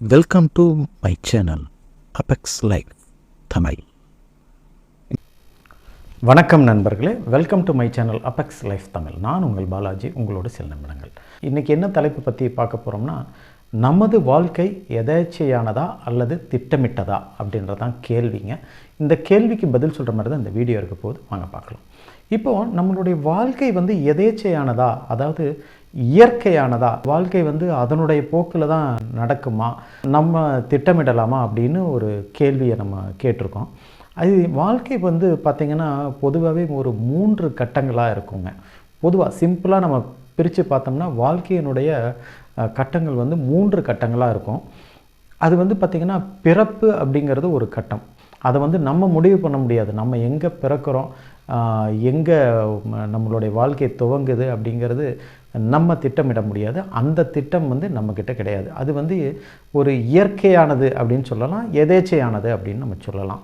Welcome to my channel Apex Life Tamil வணக்கம் நண்பர்களே. Welcome to my channel Apex Life Tamil நான் உங்கள் பாலாஜி உங்களோட சில நிமிடங்கள். இன்றைக்கி என்ன தலைப்பு பற்றி பார்க்க போகிறோம்னா நமது வாழ்க்கை எதேச்சையானதா அல்லது திட்டமிட்டதா அப்படின்றதான் கேள்விங்க. இந்த கேள்விக்கு பதில் சொல்கிற மாதிரி தான் இந்த வீடியோ இருக்க போது வாங்க பார்க்கலாம். இப்போது நம்மளுடைய வாழ்க்கை வந்து எதேச்சையானதா? அதாவது இயற்கையானதா? வாழ்க்கை வந்து அதனுடைய போக்கில் தான் நடக்குமா? நம்ம திட்டமிடலாமா? அப்படின்னு ஒரு கேள்வியை நம்ம கேட்டிருக்கோம். அது வாழ்க்கை வந்து பார்த்திங்கன்னா பொதுவாகவே ஒரு மூன்று கட்டங்களாக இருக்குங்க. பொதுவாக சிம்பிளாக நம்ம பிரித்து பார்த்தோம்னா வாழ்க்கையினுடைய கட்டங்கள் வந்து மூன்று கட்டங்களாக இருக்கும். அது வந்து பார்த்திங்கன்னா பிறப்பு அப்படிங்கிறது ஒரு கட்டம். அதை வந்து நம்ம முடிவு பண்ண முடியாது. நம்ம எங்கே பிறக்கிறோம்? எங்கே நம்மளுடைய வாழ்க்கை துவங்குது அப்படிங்கிறது நம்ம திட்டமிட முடியாது. அந்த திட்டம் வந்து நம்மக்கிட்ட கிடையாது. அது வந்து ஒரு இயற்கையானது அப்படின்னு சொல்லலாம் எதேச்சையானது அப்படின்னு நம்ம சொல்லலாம்.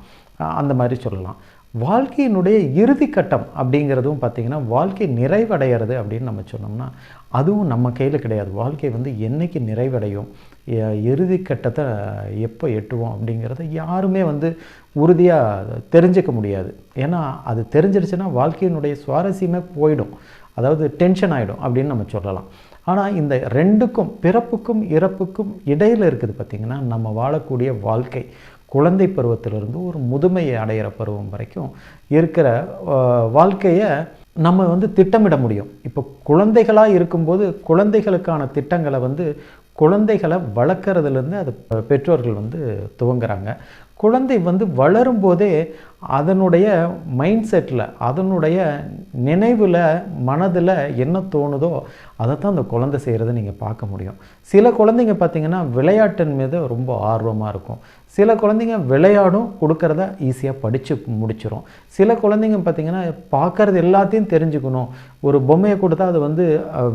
அந்த மாதிரி சொல்லலாம். வாழ்க்கையினுடைய இறுதி கட்டம் அப்படிங்கிறதும் பார்த்திங்கன்னா வாழ்க்கை நிறைவடைகிறது அப்படின்னு நம்ம சொன்னோம்னா அதுவும் நம்ம கையில் கிடையாது. வாழ்க்கை வந்து என்னைக்கு நிறைவடையும் இறுதி கட்டத்தை எப்போ எட்டுவோம் அப்படிங்கிறத யாருமே வந்து உறுதியாக தெரிஞ்சுக்க முடியாது. ஏன்னா அது தெரிஞ்சிருச்சுன்னா வாழ்க்கையினுடைய சுவாரஸ்யமே போயிடும். அதாவது டென்ஷன் ஆகிடும் அப்படின்னு நம்ம சொல்லலாம். ஆனால் இந்த ரெண்டுக்கும் பிறப்புக்கும் இறப்புக்கும் இடையில் இருக்குது பார்த்திங்கன்னா நம்ம வாழக்கூடிய வாழ்க்கை குழந்தை பருவத்திலிருந்து ஒரு முதுமையை அடையிற பருவம் வரைக்கும் இருக்கிற வாழ்க்கையை நம்ம வந்து திட்டமிட முடியும். இப்போ குழந்தைகளாக இருக்கும்போது குழந்தைகளுக்கான திட்டங்களை வந்து குழந்தைகளை வளர்க்குறதுலேருந்து அது பெற்றோர்கள் வந்து துவங்குறாங்க. குழந்தை வந்து வளரும்போதே அதனுடைய மைண்ட் செட்டில் அதனுடைய நினைவில் மனதில் என்ன தோணுதோ அதை தான் அந்த குழந்தை செய்கிறத நீங்கள் பார்க்க முடியும். சில குழந்தைங்க பார்த்திங்கன்னா விளையாட்டின் மீது ரொம்ப ஆர்வமாக இருக்கும். சில குழந்தைங்க விளையாடும் கொடுக்குறத ஈஸியாக படித்து முடிச்சிடும் சில குழந்தைங்க பார்த்திங்கன்னா பார்க்கறது எல்லாத்தையும் தெரிஞ்சுக்கணும். ஒரு பொம்மையை கொடுத்தா அது வந்து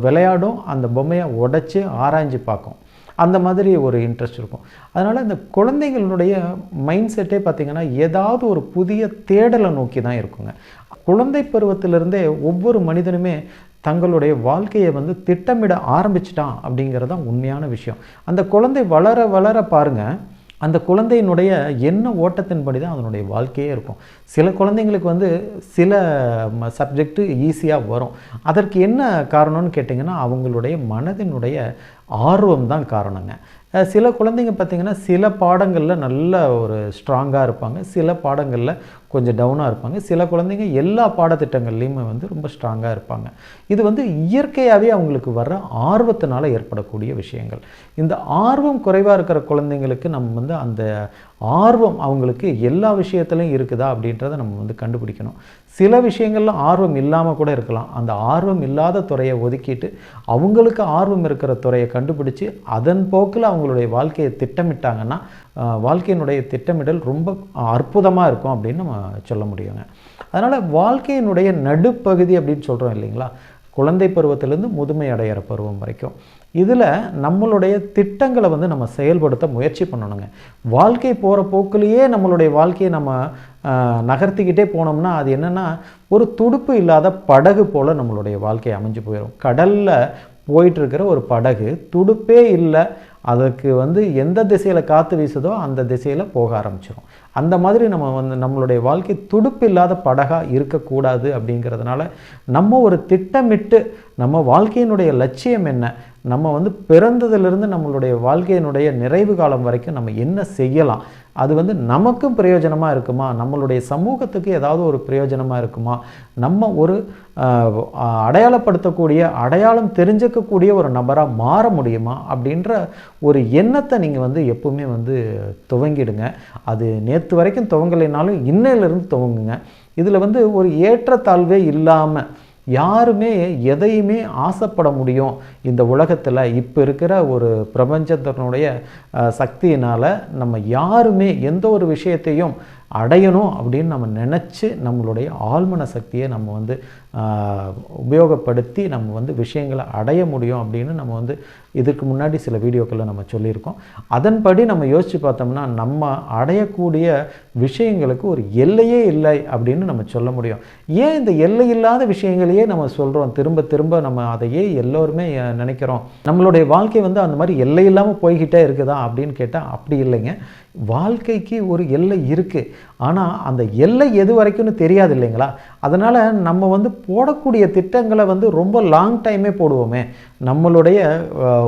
விளையாடும் அந்த பொம்மையை உடச்சி ஆராய்ஞ்சு பார்க்கும். அந்த மாதிரி ஒரு இன்ட்ரெஸ்ட் இருக்கும். அதனால் இந்த குழந்தைங்களுடைய மைண்ட் செட்டே பார்த்திங்கன்னா ஏதாவது ஒரு புதிய தேடலை நோக்கி தான் இருக்குங்க. குழந்தை பருவத்திலிருந்தே ஒவ்வொரு மனிதனுமே தங்களுடைய வாழ்க்கையை வந்து திட்டமிட ஆரம்பிச்சிட்டான் அப்படிங்கிறது தான் உண்மையான விஷயம். அந்த குழந்தை வளர வளர பாருங்கள் அந்த குழந்தையினுடைய என்ன ஓட்டத்தின்படி தான் அதனுடைய வாழ்க்கையே இருக்கும். சில குழந்தைங்களுக்கு வந்து சில சப்ஜெக்ட்டு ஈஸியாக வரும். அதற்கு என்ன காரணம்னு கேட்டிங்கன்னா அவங்களுடைய மனதினுடைய ஆர்வம் தான் காரணங்க சில குழந்தைங்க பார்த்திங்கன்னா சில பாடங்களில் நல்ல ஒரு ஸ்ட்ராங்காக இருப்பாங்க. சில பாடங்களில் கொஞ்சம் டவுனாக இருப்பாங்க. சில குழந்தைங்க எல்லா பாடத்திட்டங்கள்லேயுமே வந்து ரொம்ப ஸ்ட்ராங்காக இருப்பாங்க. இது வந்து இயற்கையாகவே அவங்களுக்கு வர்ற ஆர்வத்தினால் ஏற்படக்கூடிய விஷயங்கள். இந்த ஆர்வம் குறைவாக இருக்கிற குழந்தைங்களுக்கு நம்ம வந்து அந்த ஆர்வம் அவங்களுக்கு எல்லா விஷயத்துலையும் இருக்குதா அப்படின்றத நம்ம வந்து கண்டுபிடிக்கணும். சில விஷயங்களில் ஆர்வம் இல்லாமல் கூட இருக்கலாம். அந்த ஆர்வம் இல்லாத துறையை ஒதுக்கிட்டு அவங்களுக்கு ஆர்வம் இருக்கிற துறையை கண்டுபிடிச்சு அதன் போக்கில் அவங்களுடைய வாழ்க்கையை திட்டமிட்டாங்கன்னா வாழ்க்கையினுடைய திட்டமிடல் ரொம்ப அற்புதமாக இருக்கும் அப்படின்னு நம்ம சொல்ல முடியுங்க. அதனால் வாழ்க்கையினுடைய நடுப்பகுதி அப்படின்னு சொல்கிறோம் இல்லைங்களா? குழந்தை பருவத்திலேருந்து முதுமை அடையிற பருவம் வரைக்கும். இதில் நம்மளுடைய திட்டங்களை வந்து நம்ம செயல்படுத்த முயற்சி பண்ணணுங்க. வாழ்க்கை போகிற போக்குலேயே நம்மளுடைய வாழ்க்கையை நம்ம நகர்த்திக்கிட்டே போனோம்னா அது என்னென்னா ஒரு துடுப்பு இல்லாத படகு போல் நம்மளுடைய வாழ்க்கை அமைஞ்சு போயிடும் கடலில் போயிட்டுருக்கிற ஒரு படகு துடுப்பே இல்லை அதுக்கு வந்து எந்த திசையில் காற்று வீசுதோ அந்த திசையில் போக ஆரம்பிச்சிடும் அந்த மாதிரி நம்ம வந்து நம்மளுடைய வாழ்க்கை துடுப்பு இல்லாத படகாக இருக்கக்கூடாது அப்படிங்கிறதுனால நம்ம ஒரு திட்டமிட்டு நம்ம வாழ்க்கையினுடைய லட்சியம் என்ன? நம்ம வந்து பிறந்ததுலேருந்து நம்மளுடைய வாழ்க்கையினுடைய நிறைவு காலம் வரைக்கும் நம்ம என்ன செய்யலாம்? அது வந்து நமக்கும் பிரயோஜனமாக இருக்குமா? நம்மளுடைய சமூகத்துக்கு ஏதாவது ஒரு பிரயோஜனமாக இருக்குமா? நம்ம ஒரு அடையாளப்படுத்தக்கூடிய அடையாளம் தெரிஞ்சுக்கக்கூடிய ஒரு நபராக மாற முடியுமா? அப்படின்ற ஒரு எண்ணத்தை நீங்கள் வந்து எப்பவுமே வந்து துவங்கிடுங்க. அது நேற்று வரைக்கும் துவங்கலைனாலும் இன்னையிலேருந்து துவங்குங்க. இதில் வந்து ஒரு ஏற்றத்தாழ்வே இல்லாமல் யாருமே எதையுமே ஆசைப்பட முடியும் இந்த உலகத்தில். இப்போ இருக்கிற ஒரு பிரபஞ்சத்தினுடைய சக்தியினால் நம்ம யாருமே எந்த ஒரு விஷயத்தையும் அடையணும் அப்படின்னு நம்ம நினச்சி நம்மளுடைய ஆழ்மன சக்தியை நம்ம வந்து உபயோகப்படுத்தி நம்ம வந்து விஷயங்களை அடைய முடியும் அப்படின்னு நம்ம வந்து இதுக்கு முன்னாடி சில வீடியோக்களில் நம்ம சொல்லியிருக்கோம். அதன்படி நம்ம யோசித்து பார்த்தோம்னா நம்ம அடையக்கூடிய விஷயங்களுக்கு ஒரு எல்லையே இல்லை அப்படின்னு நம்ம சொல்ல முடியும். ஏன் இந்த எல்லை இல்லாத விஷயங்களையே நம்ம சொல்கிறோம் திரும்ப திரும்ப நம்ம அதையே எல்லோருமே நினைக்கிறோம். நம்மளுடைய வாழ்க்கை வந்து அந்த மாதிரி எல்லை இல்லாமல் போய்கிட்டே இருக்குதா அப்படின்னு கேட்டால் அப்படி இல்லைங்க. வாழ்க்கைக்கு ஒரு எல்லை இருக்குது ஆனால் அந்த எல்லை எது வரைக்கும்னு தெரியாது இல்லைங்களா? அதனால் நம்ம வந்து போடக்கூடிய திட்டங்களை வந்து ரொம்ப லாங் டைமே போடுவோமே. நம்மளுடைய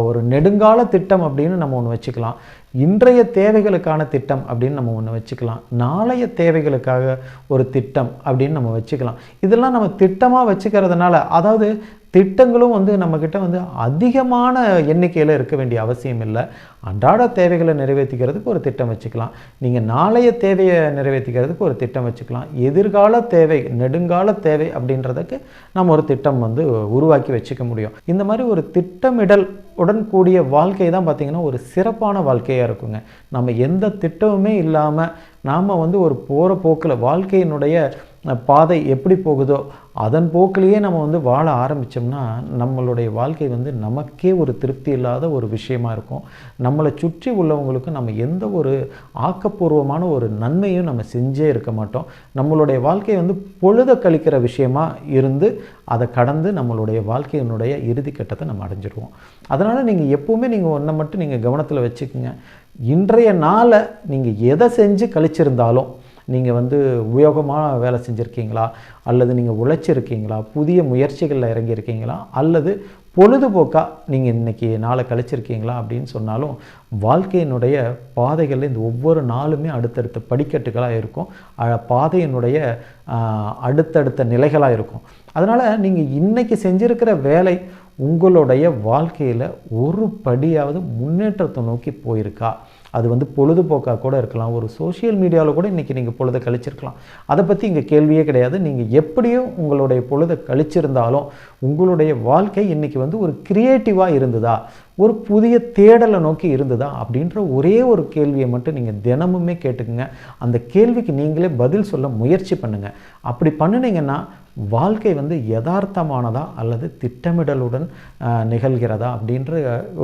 ஒரு நெடுங்கால திட்டம் அப்படின்னு நம்ம ஒன்று வச்சுக்கலாம். இன்றைய தேவைகளுக்கான திட்டம் அப்படின்னு நம்ம ஒன்று வச்சுக்கலாம். நாளைய தேவைகளுக்காக ஒரு திட்டம் அப்படின்னு நம்ம வச்சுக்கலாம். இதெல்லாம் நம்ம திட்டமாக வச்சுக்கிறதுனால அதாவது திட்டங்களும் வந்து நம்மக்கிட்ட வந்து அதிகமான எண்ணிக்கையில் இருக்க வேண்டிய அவசியம் இல்லை. அன்றாட தேவைகளை நிறைவேற்றிக்கிறதுக்கு ஒரு திட்டம் வச்சுக்கலாம். நீங்கள் நாளைய தேவையை நிறைவேற்றிக்கிறதுக்கு ஒரு திட்டம் வச்சுக்கலாம். எதிர்கால தேவை நெடுங்கால தேவை அப்படின்றதுக்கு நம்ம ஒரு திட்டம் வந்து உருவாக்கி வச்சுக்க முடியும். இந்த மாதிரி ஒரு திட்டமிடல் உடன் கூடிய வாழ்க்கை தான் பார்த்திங்கன்னா ஒரு சிறப்பான வாழ்க்கையாக இருக்குங்க. நம்ம எந்த திட்டமுமே இல்லாமல் நாம் வந்து ஒரு போகிற போக்கில் வாழ்க்கையினுடைய பாதை எப்படி போகுதோ அதன் போக்கிலேயே நம்ம வந்து வாழ ஆரம்பித்தோம்னா நம்மளுடைய வாழ்க்கை வந்து நமக்கே ஒரு திருப்தி இல்லாத ஒரு விஷயமா இருக்கும். நம்மளை சுற்றி உள்ளவங்களுக்கு நம்ம எந்த ஒரு ஆக்கப்பூர்வமான ஒரு நன்மையும் நம்ம செஞ்சே இருக்க மாட்டோம். நம்மளுடைய வாழ்க்கை வந்து பொழுத கழிக்கிற விஷயமா இருந்து அதை கடந்து நம்மளுடைய வாழ்க்கையினுடைய இறுதி கட்டத்தை நம்ம அடைஞ்சிடுவோம். அதனால் நீங்கள் எப்போவுமே நீங்கள் ஒன்றை மட்டும் நீங்கள் கவனத்தில் வச்சுக்கோங்க. இன்றைய நாளை நீங்கள் எதை செஞ்சு கழிச்சிருந்தாலும் நீங்கள் வந்து உபயோகமான வேலை செஞ்சுருக்கீங்களா? அல்லது நீங்கள் உழைச்சிருக்கீங்களா? புதிய முயற்சிகளில் இறங்கியிருக்கீங்களா? அல்லது பொழுதுபோக்காக நீங்கள் இன்றைக்கி நாளை கழிச்சிருக்கீங்களா? அப்படின்னு சொன்னாலும் வாழ்க்கையினுடைய பாதைகளில் இந்த ஒவ்வொரு நாளுமே அடுத்தடுத்த படிக்கட்டுகளாக இருக்கும். பாதையினுடைய அடுத்தடுத்த நிலைகளாக இருக்கும். அதனால் நீங்கள் இன்றைக்கி செஞ்சுருக்கிற வேலை உங்களுடைய வாழ்க்கையில் ஒரு படியாவது முன்னேற்றத்தை நோக்கி போயிருக்கா? அது வந்து பொழுதுபோக்காக கூட இருக்கலாம். ஒரு சோஷியல் மீடியாவில் கூட இன்றைக்கி நீங்கள் பொழுதை கழிச்சிருக்கலாம். அதை பற்றி இங்கே கேள்வியே கிடையாது. நீங்கள் எப்படியும் உங்களுடைய பொழுதை கழிச்சிருந்தாலும் உங்களுடைய வாழ்க்கை இன்றைக்கி வந்து ஒரு க்ரியேட்டிவாக இருந்ததா? ஒரு புதிய தேடலை நோக்கி இருந்ததா? அப்படின்ற ஒரே ஒரு கேள்வியை மட்டும் நீங்கள் தினமுமே கேட்டுக்குங்க. அந்த கேள்விக்கு நீங்களே பதில் சொல்ல முயற்சி பண்ணுங்கள் அப்படி பண்ணினீங்கன்னா வாழ்க்கை வந்து யதார்த்தமானதா அல்லது திட்டமிடலுடன் நிகழ்கிறதா அப்படின்ற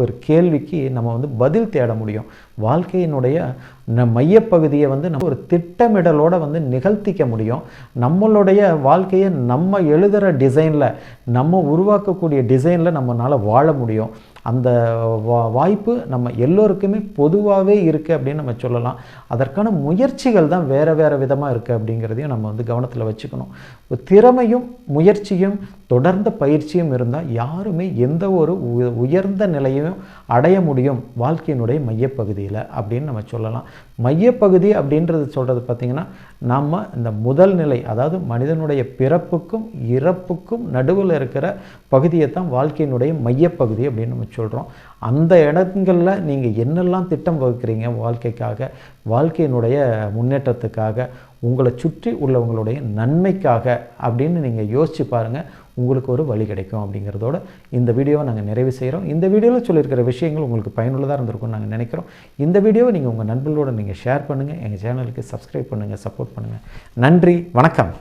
ஒரு கேள்விக்கு நம்ம வந்து பதில் தேட முடியும். வாழ்க்கையினுடைய நம் மையப்பகுதியை வந்து நம்ம ஒரு திட்டமிடலோடு வந்து நிகழ்த்திக்க முடியும். நம்மளுடைய வாழ்க்கையை நம்ம எழுதுகிற டிசைனில் நம்ம உருவாக்கக்கூடிய டிசைனில் நம்மளால் வாழ முடியும். அந்த வா வாய்ப்பு நம்ம எல்லோருக்குமே பொதுவாகவே இருக்குது அப்படின்னு நம்ம சொல்லலாம். அதற்கான முயற்சிகள் தான் வேறு வேறு விதமாக இருக்குது அப்படிங்கிறதையும் நம்ம வந்து கவனத்தில் வச்சுக்கணும். திறமையும் முயற்சியும் தொடர்ந்த பயிற்சியும் இருந்தால் யாருமே எந்த ஒரு உ- உயர்ந்த நிலையையும் அடைய முடியும் வாழ்க்கையினுடைய மையப்பகுதியில் அப்படின்னு நம்ம சொல்லலாம். மையப்பகுதி அப்படின்றது சொல்கிறது பார்த்திங்கன்னா நம்ம இந்த முதல் நிலை அதாவது மனிதனுடைய பிறப்புக்கும் இறப்புக்கும் நடுவில் இருக்கிற பகுதியை தான் வாழ்க்கையினுடைய மையப்பகுதி அப்படின்னு நம்ம சொல்கிறோம் அந்த இடங்களில் நீங்கள் என்னெல்லாம் திட்டம் வகுக்கிறீங்க வாழ்க்கைக்காக வாழ்க்கையினுடைய முன்னேற்றத்துக்காக உங்களை சுற்றி உள்ளவங்களுடைய நன்மைக்காக அப்படின்னு நீங்கள் யோசித்து பாருங்கள் உங்களுக்கு ஒரு வழி கிடைக்கும் அப்படிங்கிறதோட இந்த வீடியோவை நாங்கள் நிறைவு செய்கிறோம் இந்த வீடியோவில் சொல்லியிருக்கிற விஷயங்கள் உங்களுக்கு பயனுள்ளதாக இருந்திருக்கும்னு நாங்கள் நினைக்கிறோம். இந்த வீடியோவை நீங்கள் உங்கள் நண்பர்களோடு நீங்கள் ஷேர் பண்ணுங்கள் எங்கள் சேனலுக்கு சப்ஸ்கிரைப் பண்ணுங்கள் சப்போர்ட் பண்ணுங்கள் நன்றி வணக்கம்.